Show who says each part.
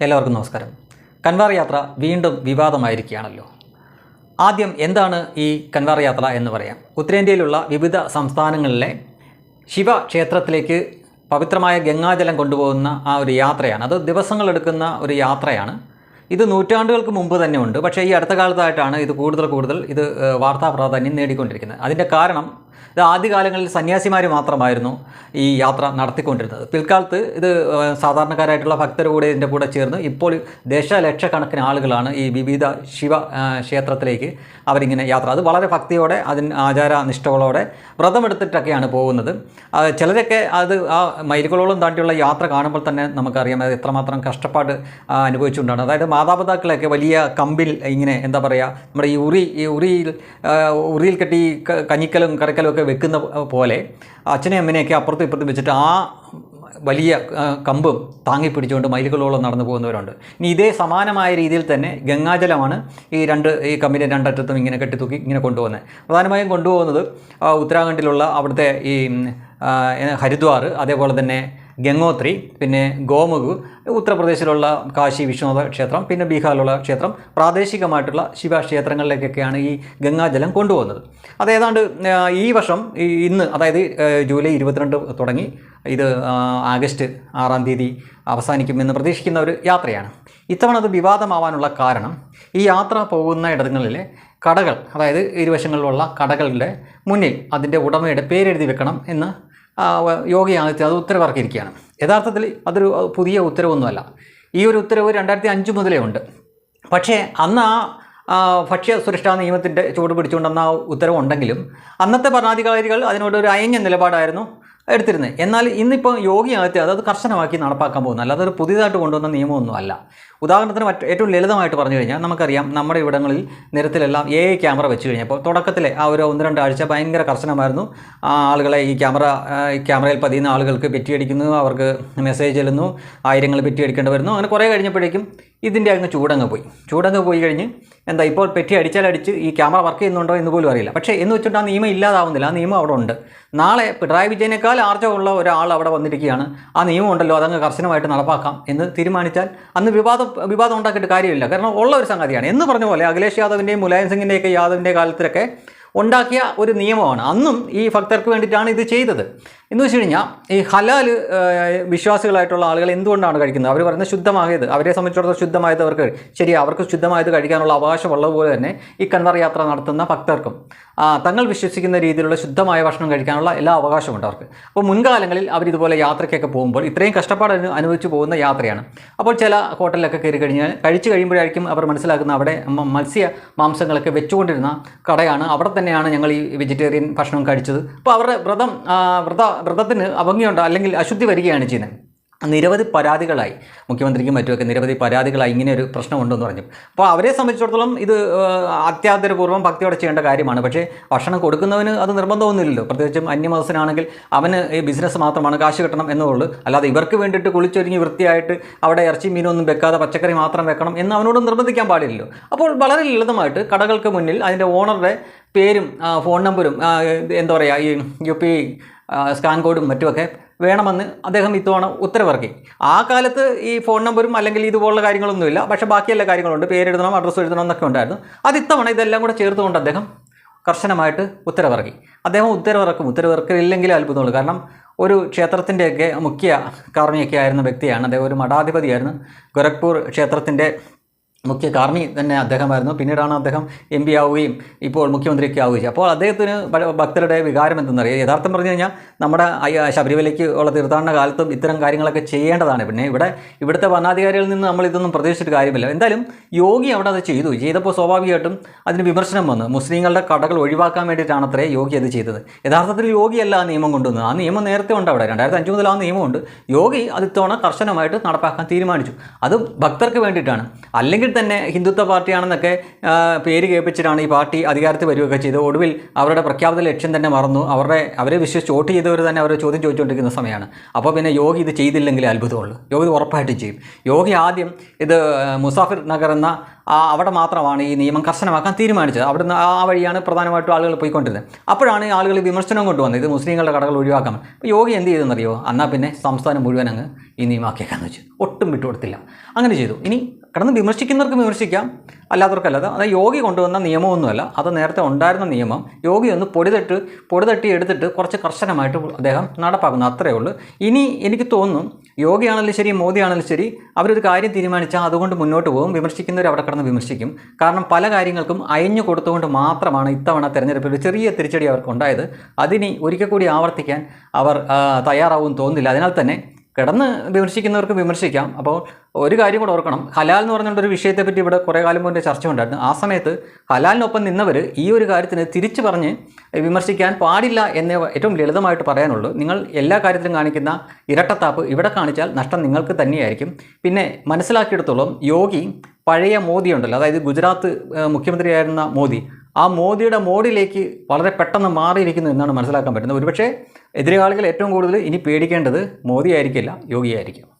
Speaker 1: എല്ലാവർക്കും നമസ്കാരം. കൻവാർ യാത്ര വീണ്ടും വിവാദമായിരിക്കുകയാണല്ലോ. ആദ്യം എന്താണ് ഈ കൻവാർ യാത്ര എന്ന് പറയാം. ഉത്തരേന്ത്യയിലുള്ള വിവിധ സംസ്ഥാനങ്ങളിലെ ശിവക്ഷേത്രത്തിലേക്ക് പവിത്രമായ ഗംഗാജലം കൊണ്ടുപോകുന്ന ആ ഒരു യാത്രയാണ്. അത് ദിവസങ്ങളെടുക്കുന്ന ഒരു യാത്രയാണ്. ഇത് നൂറ്റാണ്ടുകൾക്ക് മുമ്പ് തന്നെ ഉണ്ട്. പക്ഷേ ഈ അടുത്ത കാലത്തായിട്ടാണ് ഇത് കൂടുതൽ കൂടുതൽ ഇത് വാർത്താ പ്രാധാന്യം നേടിക്കൊണ്ടിരിക്കുന്നത്. അതിന്റെ കാരണം ഇത് ആദ്യകാലങ്ങളിൽ സന്യാസിമാർ മാത്രമായിരുന്നു ഈ യാത്ര നടത്തിക്കൊണ്ടിരുന്നത്. പിൽക്കാലത്ത് ഇത് സാധാരണക്കാരായിട്ടുള്ള ഭക്തർ കൂടെ ഇതിന്റെ കൂടെ ചേർന്ന് ഇപ്പോൾ ദശലക്ഷക്കണക്കിന് ആളുകളാണ് ഈ വിവിധ ശിവ ക്ഷേത്രത്തിലേക്ക് അവരിങ്ങനെ യാത്ര. അത് വളരെ ഭക്തിയോടെ അതിന് ആചാര നിഷ്ഠകളോടെ വ്രതമെടുത്തിട്ടൊക്കെയാണ് പോകുന്നത്. ചിലരൊക്കെ അത് ആ മൈലുകളോളം താണ്ടിയുള്ള യാത്ര കാണുമ്പോൾ തന്നെ നമുക്കറിയാം അത് എത്രമാത്രം കഷ്ടപ്പാട് അനുഭവിച്ചുകൊണ്ടാണ്. അതായത് മാതാപിതാക്കളെയൊക്കെ വലിയ കമ്പിൽ ഇങ്ങനെ എന്താ പറയുക നമ്മുടെ ഈ ഉറി ഈ ഉറിയിൽ ഉറിയിൽ കെട്ടി കഞ്ഞിക്കലും കറിക്കലും ഒക്കെ വെക്കുന്ന പോലെ അച്ഛനെയും അമ്മനെയൊക്കെ അപ്പുറത്തും ഇപ്പുറത്തും വെച്ചിട്ട് ആ വലിയ കമ്പും താങ്ങി പിടിച്ചുകൊണ്ട് മൈലുകളോളം നടന്നു പോകുന്നവരുണ്ട്. ഇനി ഇതേ സമാനമായ രീതിയിൽ തന്നെ ഗംഗാജലമാണ് ഈ രണ്ട് ഈ കമ്പിന്റെ രണ്ടറ്റത്തും ഇങ്ങനെ കെട്ടിത്തൂക്കി ഇങ്ങനെ കൊണ്ടുപോകുന്നത്. പ്രധാനമായും കൊണ്ടുപോകുന്നത് ഉത്തരാഖണ്ഡിലുള്ള അവിടുത്തെ ഈ ഹരിദ്വാർ അതേപോലെ തന്നെ ഗംഗോത്രി പിന്നെ ഗോമുഖ് ഉത്തർപ്രദേശിലുള്ള കാശി വിശ്വനാഥ ക്ഷേത്രം പിന്നെ ബീഹാറിലുള്ള ക്ഷേത്രം പ്രാദേശികമായിട്ടുള്ള ശിവക്ഷേത്രങ്ങളിലേക്കൊക്കെയാണ് ഈ ഗംഗാജലം കൊണ്ടുപോകുന്നത്. അതേതാണ്ട് ഈ വർഷം ഇന്ന് അതായത് ജൂലൈ ഇരുപത്തിരണ്ട് തുടങ്ങി. ഇത് ആഗസ്റ്റ് ആറാം തീയതി അവസാനിക്കുമെന്ന് പ്രതീക്ഷിക്കുന്ന ഒരു യാത്രയാണ്. ഇത്തവണ അത് വിവാദമാവാനുള്ള കാരണം ഈ യാത്ര പോകുന്ന ഇടങ്ങളിലെ കടകൾ അതായത് ഇരുവശങ്ങളിലുള്ള കടകളുടെ മുന്നിൽ അതിന്റെ ഉടമയുടെ പേരെഴുതി വെക്കണം എന്ന് യോഗി ആദിത്യ അത് ഉത്തരവിറക്കിയിരിക്കുകയാണ്. യഥാർത്ഥത്തിൽ അതൊരു പുതിയ ഉത്തരവൊന്നുമല്ല. ഈ ഒരു ഉത്തരവ് രണ്ടായിരത്തി അഞ്ച് മുതലേ ഉണ്ട്. പക്ഷേ അന്ന് ആ ഭക്ഷ്യ സുരക്ഷാ നിയമത്തിന്റെ ചൂട് പിടിച്ചുകൊണ്ടെന്ന ആ ഉത്തരവുണ്ടെങ്കിലും അന്നത്തെ ഭരണാധികാരികൾ അതിനോട് ഒരു അയഞ്ഞ നിലപാടായിരുന്നു എടുത്തിരുന്നത്. എന്നാൽ ഇന്നിപ്പോൾ യോഗി ആദിത്യ അത് കർശനമാക്കി നടപ്പാക്കാൻ പോകുന്നു. അല്ലാതെ ഒരു പുതിയതായിട്ട് കൊണ്ടുവന്ന നിയമമൊന്നും അല്ല ഉദാഹരണത്തിന് മറ്റ് ഏറ്റവും ലളിതമായിട്ട് പറഞ്ഞു കഴിഞ്ഞാൽ നമുക്കറിയാം നമ്മുടെ ഇവിടങ്ങളിൽ നിരത്തിലെല്ലാം എ ക്യാമറ വെച്ച് കഴിഞ്ഞപ്പോൾ തുടക്കത്തിലെ ആ ഒരു ഒന്ന് രണ്ടാഴ്ച ഭയങ്കര കർശനമായിരുന്നു. ആ ആളുകളെ ഈ ക്യാമറ ഈ ക്യാമറയിൽ പതിയുന്ന ആളുകൾക്ക് പെറ്റിയടിക്കുന്നു അവർക്ക് മെസ്സേജ് ചെല്ലുന്നു ആയിരങ്ങൾ പെറ്റിയടിക്കേണ്ടി വരുന്നു. അങ്ങനെ കുറേ കഴിഞ്ഞപ്പോഴേക്കും ഇതിന്റെ അങ്ങ് ചൂടങ്ങ് പോയി. ചൂടങ്ങ് പോയി കഴിഞ്ഞ് എന്താ ഇപ്പോൾ പെറ്റി അടിച്ചാൽ അടിച്ച് ഈ ക്യാമറ വർക്ക് ചെയ്യുന്നുണ്ടോ എന്ന് പോലും അറിയില്ല. പക്ഷേ എന്ന് വെച്ചിട്ട് ആ നിയമം ഇല്ലാതാവുന്നില്ല. ആ നിയമം അവിടെ ഉണ്ട്. നാളെ പിണറായി വിജയനേക്കാൾ ഉള്ള ഒരാൾ അവിടെ വന്നിരിക്കുകയാണ്. ആ നിയമം ഉണ്ടല്ലോ അതങ്ങ് കർശനമായിട്ട് നടപ്പാക്കാം എന്ന് തീരുമാനിച്ചാൽ അന്ന് വിവാദം വിവാദം ഉണ്ടാക്കിയിട്ട് കാര്യമില്ല. കാരണം ഉള്ള ഒരു സംഗതിയാണ്. എന്ന് പറഞ്ഞ പോലെ അഖിലേഷ് യാദവിന്റെയും മുലായം സിംഗിന്റെയൊക്കെ യാദവിന്റെ കാലത്തിലൊക്കെ ഉണ്ടാക്കിയ ഒരു നിയമമാണ്. അന്നും ഈ ഭക്തർക്ക് വേണ്ടിയിട്ടാണ് ഇത് ചെയ്തത്. എന്ന് വെച്ച് കഴിഞ്ഞാൽ ഈ ഹലാൽ വിശ്വാസികളായിട്ടുള്ള ആളുകൾ എന്തുകൊണ്ടാണ് കഴിക്കുന്നത്? അവർ പറയുന്നത് ശുദ്ധമായത് അവരെ സംബന്ധിച്ചിടത്തോളം ശുദ്ധമായത് അവർക്ക് ശരി അവർക്ക് ശുദ്ധമായത് കഴിക്കാനുള്ള അവകാശമുള്ളതുപോലെ തന്നെ ഈ കൻവർ യാത്ര നടത്തുന്ന ഭക്തർക്കും തങ്ങൾ വിശ്വസിക്കുന്ന രീതിയിലുള്ള ശുദ്ധമായ ഭക്ഷണം കഴിക്കാനുള്ള എല്ലാ അവകാശമുണ്ട് അവർക്ക്. അപ്പോൾ മുൻകാലങ്ങളിൽ അവർ ഇതുപോലെ യാത്രയ്ക്കൊക്കെ പോകുമ്പോൾ ഇത്രയും കഷ്ടപ്പാട് അനുഭവിച്ചു പോകുന്ന യാത്രയാണ്. അപ്പോൾ ചില ഹോട്ടലിലൊക്കെ കയറി കഴിഞ്ഞാൽ കഴിച്ചു കഴിയുമ്പോഴായിരിക്കും അവർ മനസ്സിലാക്കുന്ന അവിടെ മത്സ്യ മാംസങ്ങളൊക്കെ വെച്ചുകൊണ്ടിരുന്ന കടയാണ്. അവിടെ തന്നെയാണ് ഞങ്ങൾ ഈ വെജിറ്റേറിയൻ ഭക്ഷണം കഴിച്ചത്. അപ്പോൾ അവരുടെ വ്രതം വ്രത വ്രതത്തിന് അഭംഗിയുണ്ട്? അല്ലെങ്കിൽ അശുദ്ധി വരികയാണ് ചെയ്യുന്നത്? നിരവധി പരാതികളായി. മുഖ്യമന്ത്രിക്കും മറ്റുമൊക്കെ നിരവധി പരാതികളായി ഇങ്ങനെ ഒരു പ്രശ്നമുണ്ടെന്ന് പറഞ്ഞു. അപ്പോൾ അവരെ സംബന്ധിച്ചിടത്തോളം ഇത് അത്യാദരപൂർവം ഭക്തിയോടെ ചെയ്യേണ്ട കാര്യമാണ്. പക്ഷേ ഭക്ഷണം കൊടുക്കുന്നവന് അത് നിർബന്ധമൊന്നുമില്ലല്ലോ. പ്രത്യേകിച്ചും അന്യമതസ്ഥനാണെങ്കിൽ അവന് ഈ ബിസിനസ് മാത്രമാണ് കാശ് കിട്ടണം എന്നുള്ളൂ. അല്ലാതെ ഇവർക്ക് വേണ്ടിയിട്ട് കുളിച്ചൊരുങ്ങി വൃത്തിയായിട്ട് അവിടെ ഇറച്ചി മീനൊന്നും വെക്കാതെ പച്ചക്കറി മാത്രം വെക്കണം എന്ന് അവനോട് നിർബന്ധിക്കാൻ പാടില്ലല്ലോ. അപ്പോൾ വളരെ ലളിതമായിട്ട് കടകൾക്ക് മുന്നിൽ അതിന്റെ ഓണറുടെ പേരും ഫോൺ നമ്പരും എന്താ പറയുക ഈ യു പി സ്കാൻ കോഡും മറ്റുമൊക്കെ വേണമെന്ന് അദ്ദേഹം ഇത്തവണ ഉത്തരവിറക്കി. ആ കാലത്ത് ഈ ഫോൺ നമ്പറും അല്ലെങ്കിൽ ഇതുപോലുള്ള കാര്യങ്ങളൊന്നുമില്ല. പക്ഷേ ബാക്കിയെല്ലാ കാര്യങ്ങളുണ്ട്. പേരെഴുതണം അഡ്രസ്സ് എഴുതണം എന്നൊക്കെ ഉണ്ടായിരുന്നു. അത് ഇത്തവണ ഇതെല്ലാം കൂടെ ചേർത്തുകൊണ്ട് അദ്ദേഹം കർശനമായിട്ട് ഉത്തരവിറക്കി. അദ്ദേഹം ഉത്തരവിറക്കും. ഉത്തരവിറക്കില്ലെങ്കിൽ അത്ഭുതമുള്ളൂ. കാരണം ഒരു ക്ഷേത്രത്തിന്റെയൊക്കെ മുഖ്യ കാർമ്മിയൊക്കെ ആയിരുന്ന വ്യക്തിയാണ് അദ്ദേഹം. ഒരു മഠാധിപതിയായിരുന്നു. ഗോരഖ്പൂർ ക്ഷേത്രത്തിന്റെ മുഖ്യ കാർണി തന്നെ അദ്ദേഹമായിരുന്നു. പിന്നീടാണ് അദ്ദേഹം എം പി ആവുകയും ഇപ്പോൾ മുഖ്യമന്ത്രിയൊക്കെ ആവുകയും. അപ്പോൾ അദ്ദേഹത്തിന് ഭക്തരുടെ വികാരം എന്തെന്നറിയാം യഥാർത്ഥം പറഞ്ഞു കഴിഞ്ഞാൽ നമ്മുടെ ശബരിമലയ്ക്ക് ഉള്ള തീർത്ഥാടന കാലത്തും ഇത്തരം കാര്യങ്ങളൊക്കെ ചെയ്യേണ്ടതാണ്. പിന്നെ ഇവിടെ ഇവിടുത്തെ ഭരണാധികാരികളിൽ നിന്ന് നമ്മൾ ഇതൊന്നും പ്രതീക്ഷിച്ചിട്ട് കാര്യമില്ല. എന്തായാലും യോഗി അവിടെ അത് ചെയ്തു. ചെയ്തപ്പോൾ സ്വാഭാവികമായിട്ടും അതിന് വിമർശനം വന്നു. മുസ്ലിങ്ങളുടെ കടകൾ ഒഴിവാക്കാൻ വേണ്ടിയിട്ടാണ് അത്രേ യോഗി അത് ചെയ്തത്. യഥാർത്ഥത്തിൽ യോഗിയല്ല ആ നിയമം കൊണ്ടുവന്നത്. ആ നിയമം നേരത്തെ ഉണ്ട് അവിടെ. രണ്ടായിരത്തി അഞ്ച് മുതൽ ആ നിയമമുണ്ട് യോഗി അത് ഇത്തവണ കർശനമായിട്ട് നടപ്പാക്കാൻ തീരുമാനിച്ചു. അത് ഭക്തർക്ക് വേണ്ടിയിട്ടാണ്. അല്ലെങ്കിൽ തന്നെ ഹിന്ദുത്വ പാർട്ടിയാണെന്നൊക്കെ പേര് കേൾപ്പിച്ചിട്ടാണ് ഈ പാർട്ടി അധികാരത്തിൽ വരികയൊക്കെ ചെയ്തത്. ഒടുവിൽ അവരുടെ പ്രഖ്യാപിത ലക്ഷ്യം തന്നെ മറന്നു. അവരുടെ അവരെ വിശ്വസിച്ച് വോട്ട് ചെയ്തവർ തന്നെ അവരെ ചോദ്യം ചോദിച്ചുകൊണ്ടിരിക്കുന്ന സമയമാണ്. അപ്പോൾ പിന്നെ യോഗി ഇത് ചെയ്തില്ലെങ്കിൽ അത്ഭുതമുള്ളൂ. യോഗി ഉറപ്പായിട്ടും ചെയ്യും. യോഗി ആദ്യം ഇത് മുസാഫിർ നഗർ എന്ന അവിടെ മാത്രമാണ് ഈ നിയമം കർശനമാക്കാൻ തീരുമാനിച്ചത്. അവിടുന്ന് ആ വഴിയാണ് പ്രധാനമായിട്ടും ആളുകൾ പോയിക്കൊണ്ടിരുന്നത്. അപ്പോഴാണ് ആളുകൾ വിമർശനം കൊണ്ടുവന്നത്. ഇത് മുസ്ലിങ്ങളുടെ കടകൾ ഒഴിവാക്കാൻ അപ്പോൾ യോഗി എന്ത് ചെയ്തെന്നറിയോ? എന്നാൽ പിന്നെ സംസ്ഥാനം മുഴുവൻ അങ്ങ് ഈ നിയമമാക്കിയേക്കാന്ന് വെച്ചു. ഒട്ടും വിട്ടുകൊടുത്തില്ല അങ്ങനെ ചെയ്തു. ഇനി കടന്ന് വിമർശിക്കുന്നവർക്ക് വിമർശിക്കാം. അല്ലാത്തവർക്കല്ല അത് യോഗി കൊണ്ടുവന്ന നിയമമൊന്നുമല്ല. അത് നേരത്തെ ഉണ്ടായിരുന്ന നിയമം. യോഗി ഒന്ന് പൊടിതട്ട് പൊടിതട്ടി എടുത്തിട്ട് കുറച്ച് കർശനമായിട്ട് അദ്ദേഹം നടപ്പാക്കുന്നു. അത്രയേ ഉള്ളൂ. ഇനി എനിക്ക് തോന്നുന്നു യോഗിയാണെങ്കിലും ശരി മോദിയാണെങ്കിലും ശരി അവരൊരു കാര്യം തീരുമാനിച്ചാൽ അതുകൊണ്ട് മുന്നോട്ട് പോകും. വിമർശിക്കുന്നവർ അവിടെ കിടന്ന് വിമർശിക്കും. കാരണം പല കാര്യങ്ങൾക്കും അയഞ്ഞു കൊടുത്തുകൊണ്ട് മാത്രമാണ് ഇത്തവണ തെരഞ്ഞെടുപ്പിൽ ചെറിയ തിരിച്ചടി അവർക്ക് ഉണ്ടായത്. അതിനി ഒരിക്കൽ കൂടി ആവർത്തിക്കാൻ അവർ തയ്യാറാവും തോന്നുന്നില്ല. അതിനാൽ തന്നെ കിടന്ന് വിമർശിക്കുന്നവർക്ക് വിമർശിക്കാം. അപ്പോൾ ഒരു കാര്യം കൂടെ ഓർക്കണം. ഹലാൽ എന്ന് പറഞ്ഞുകൊണ്ട് ഒരു വിഷയത്തെപ്പറ്റി ഇവിടെ കുറേ കാലം മുന്നേ ചർച്ച ഉണ്ടായിരുന്നു. ആ സമയത്ത് ഹലാലിനൊപ്പം നിന്നവർ ഈ ഒരു കാര്യത്തിന് തിരിച്ചു പറഞ്ഞ് വിമർശിക്കാൻ പാടില്ല എന്ന് ഏറ്റവും ലളിതമായിട്ട് പറയാനുള്ളൂ. നിങ്ങൾ എല്ലാ കാര്യത്തിലും കാണിക്കുന്ന ഇരട്ടത്താപ്പ് ഇവിടെ കാണിച്ചാൽ നഷ്ടം നിങ്ങൾക്ക് തന്നെയായിരിക്കും. പിന്നെ മനസ്സിലാക്കിയെടുത്തോളം യോഗി പഴയ മോദി ഉണ്ടല്ലോ. അതായത് ഗുജറാത്ത് മുഖ്യമന്ത്രിയായിരുന്ന മോദി. ആ മോദിയുടെ മോഡിലേക്ക് വളരെ പെട്ടെന്ന് മാറിയിരിക്കുന്നു എന്നാണ് മനസ്സിലാക്കാൻ പറ്റുന്നത്. ഒരുപക്ഷേ എതിരാളികൾ ഏറ്റവും കൂടുതൽ ഇനി പേടിക്കേണ്ടത് മോദിയായിരിക്കില്ല യോഗിയായിരിക്കും